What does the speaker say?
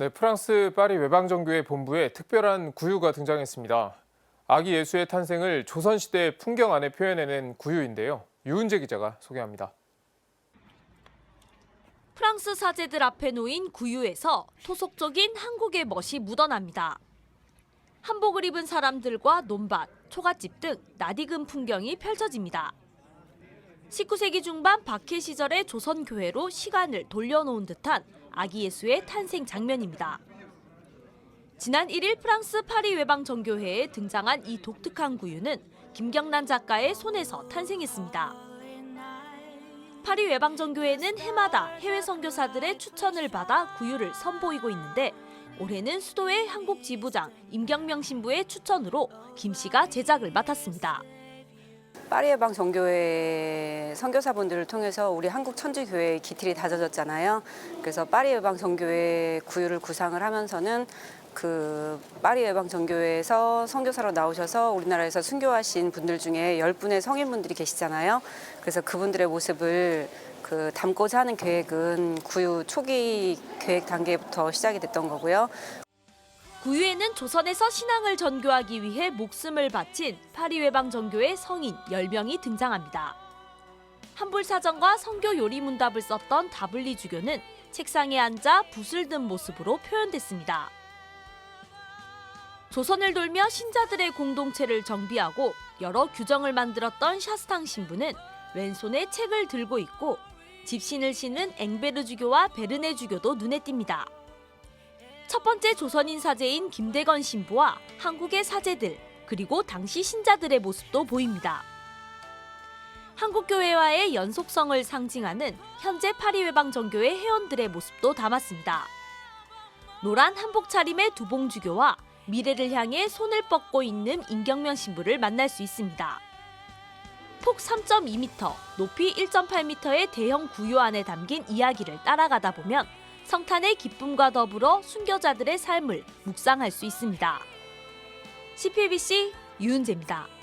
네, 프랑스 파리 외방정교회 본부에 특별한 구유가 등장했습니다. 아기 예수의 탄생을 조선시대 풍경 안에 표현해낸 구유인데요. 유은재 기자가 소개합니다. 프랑스 사제들 앞에 놓인 구유에서 토속적인 한국의 멋이 묻어납니다. 한복을 입은 사람들과 논밭, 초가집 등 낯익은 풍경이 펼쳐집니다. 19세기 중반 박해 시절의 조선 교회로 시간을 돌려놓은 듯한 아기 예수의 탄생 장면입니다. 지난 1일 프랑스 파리 외방 정교회에 등장한 이 독특한 구유는 김경란 작가의 손에서 탄생했습니다. 파리 외방 정교회는 해마다 해외 선교사들의 추천을 받아 구유를 선보이고 있는데 올해는 수도의 한국 지부장 임경명 신부의 추천으로 김 씨가 제작을 맡았습니다. 파리예방 정교회 선교사분들을 통해서 우리 한국 천주교회의 기틀이 다져졌잖아요. 그래서 파리예방 정교회 구유를 구상을 하면서는 그 파리 예방 정교회에서 선교사로 나오셔서 우리나라에서 순교하신 분들 중에 열 분의 성인분들이 계시잖아요. 그래서 그분들의 모습을 그 담고자 하는 계획은 구유 초기 계획 단계부터 시작이 됐던 거고요. 구유에는 조선에서 신앙을 전교하기 위해 목숨을 바친 파리 외방정교회 성인 10명이 등장합니다. 한불사전과 성교 요리문답을 썼던 다블리 주교는 책상에 앉아 붓을 든 모습으로 표현됐습니다. 조선을 돌며 신자들의 공동체를 정비하고 여러 규정을 만들었던 샤스탕 신부는 왼손에 책을 들고 있고 집신을 신은 앵베르 주교와 베르네 주교도 눈에 띕니다. 첫 번째 조선인 사제인 김대건 신부와 한국의 사제들 그리고 당시 신자들의 모습도 보입니다. 한국교회와의 연속성을 상징하는 현재 파리외방 정교회 회원들의 모습도 담았습니다. 노란 한복 차림의 두봉주교와 미래를 향해 손을 뻗고 있는 임경명 신부를 만날 수 있습니다. 폭 3.2m, 높이 1.8m의 대형 구유 안에 담긴 이야기를 따라가다 보면 성탄의 기쁨과 더불어 순교자들의 삶을 묵상할 수 있습니다. CPBC 유은재입니다.